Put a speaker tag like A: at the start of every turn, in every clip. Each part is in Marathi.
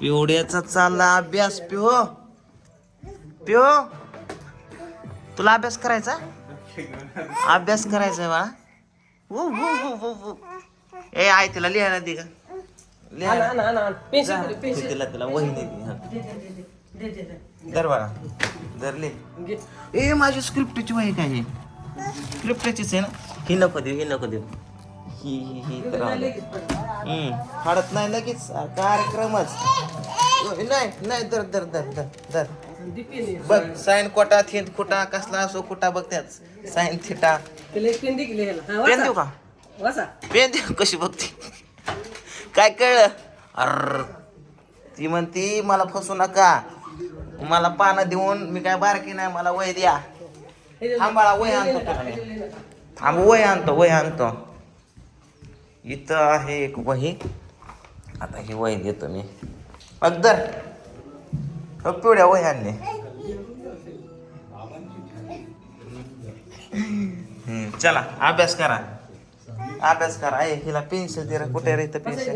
A: पिवड्याचा चालला अभ्यास पिहो. पिहो. तुला अभ्यास करायचा? अभ्यास करायचा बाळा. वो, वो, वो, वो, वो. ए आय तिला लिहायला दे का लिहायला. तिला तिला वही दे ती, हा. धर बाळा. धर लिह. ए माझी स्क्रिप्टची वही काय आहे? स्क्रिप्टचीच आहे ना? ही नको देऊ ही नको देऊ. ही ही ही तर. हम्म फाडत नाही लगेच. कार्यक्रमच. नाही नाही दर दर दर दर दर बघ साईन कोटा थिंत कुटा कसला असो कुटा बघ त्याच साईन थिटा. पेन देऊ का? पेन देऊ? कशी बघते? काय कळलं? अर. ती म्हणती मला फसू नका. मला पानं देऊन मी काय बारकी नाही मला वय द्या. थांबाळा वय आणतो. थांब वय आणतो वय आणतो. इथं आहे एक वही. आता ही वही देतो मी. अगदर पिवड्या वही आणली चला अभ्यास करा. अभ्यास करा. आहे हिला पेन्सिल दे रे. कुठे रे इथं पेन्सिल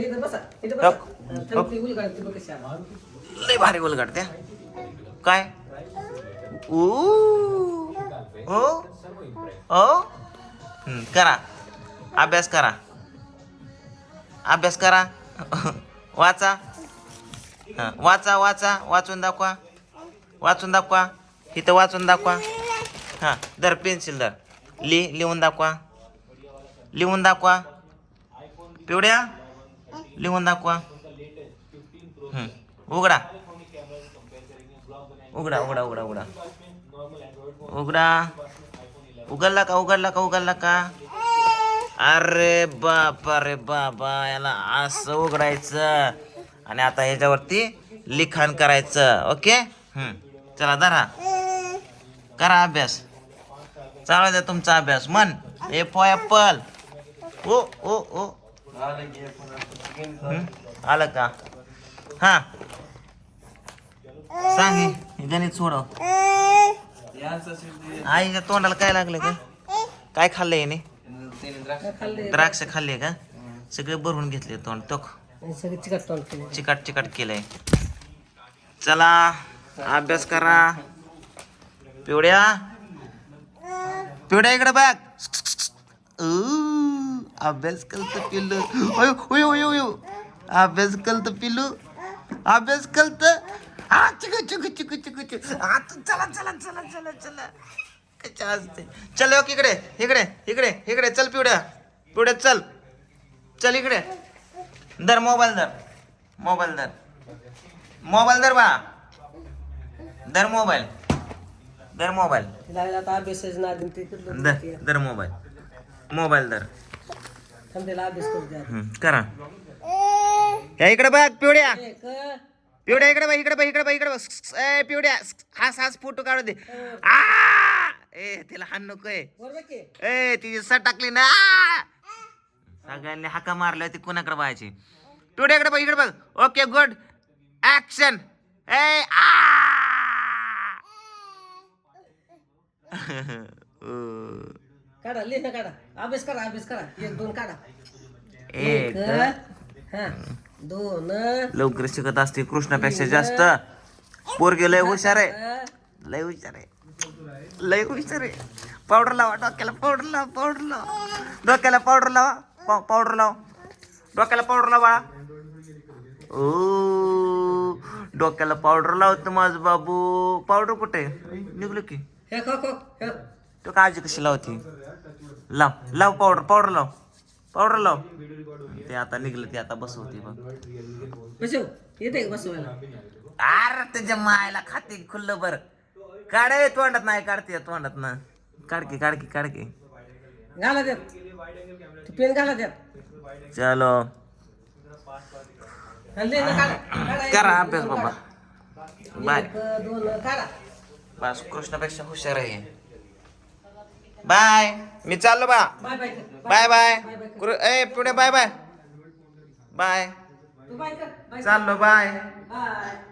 A: लय भारी उलगडत्या काय? ऊ. हो? हो? करा. अभ्यास करा. अभ्यास करा. वाचा. हां वाचा वाचा. वाचून दाखवा. वाचून दाखवा. इथं वाचून दाखवा. हां दर पेन्सिल दर लि लिहून दाखवा. लिहून दाखवा. पिवड्या? लिहून दाखवा. उघडा. उघडा उघडा उघडा उघडा. उघडा. उघडला का उघडला का उघडला का? अरे बाप अरे बाबा याला असं उघडायचं. आणि आता ह्याच्यावरती लिखाण करायचं. ओके? चला धरा. करा अभ्यास. चालू द्या तुमचा अभ्यास. मन. A for apple. ओ ओ ओ. आलं का? हा. सांग गणित सोडव. आईच्या तोंडाला काय लागलं का काय खाल्लं याने द्राक्ष खाल्ले. का? सगळे भरून घेतले तोंड. तो चिकट चिकट केलंय. चला अभ्यास करा. पिवड्या. पिवड्या इकडे बघ. अभ्यास कलत पिल्लू. ओयो ओयो ओयो अभ्यास कलत पिल्लू. अभ्यास कलत हा चिक चिक चिक चिक चिक हा चला चला चला चला चला. असते चल योग इकडे इकडे इकडे इकडे चल पिवड्या. पिवड्या चल. चल इकडे. धर मोबाईल धर. मोबाईल धर. मोबाईल धर बा. धर मोबाईल. धर मोबाईल. धर धर मोबाईल. मोबाईल धर. करा या इकडे बघ पिवड्या. पिवड्या इकडे बघ इकडे बघ इकडे बघ इकडे बघ. ए पिवड्या. हास हास फोटो काढू दे. आ! ए तिला हाण नको आहे ए तिची सट टाकली ना! सगळ्यांनी हाका मारल्या ती कोणाकडे पिवड्या इकडे बघ इकडे बघ. Okay good action A.
B: काढा लिहिणं काढा. अभ्यास करा अभ्यास करा. एक दोन काढा.
A: एक.
B: हा. दोन.
A: लवकर शिकत असते कृष्णापेक्षा जास्त. पोरगे लय हुशार आहे. लय हुशार आहे. लय आहे. पावडर लावा डोक्याला पावडर लावा पावडर लावा. डोक्याला पावडर लावा पाव- पावडर लावा. डोक्याला पावडर लावा. ओ डोक्याला पावडर लावतो माझ बाबू. पावडर कुठे? निघलो की. तो काळजी कशी लावते? लाव लाव पावडर पावडर लाव. पावडर लाव. ते आता निघलं ते आता बसवते बघ.
B: बसव येते बसवायला?
A: अरे त्याच्या मायला खाते खुल्लं बर. काढे तोंडात नाही काढते तोंडात ना. काढके काढके काढके
B: घाला त्यात. तू पेन घाला त्यात.
A: चलो.
B: लिहिणं काढा. काढा एक,
A: करा अभ्यास. बाबा. बाय.
B: एक दोन काढा.
A: बस कृष्णापेक्षा हुशार आहे. बाय. मी चाललो बा.
B: बाय बाय कर.
A: बाय. बाय कृ- ए पुढे बाय बाय. बाय.
B: तू बाय कर. बाय
A: चाललो बाय.
B: बाय.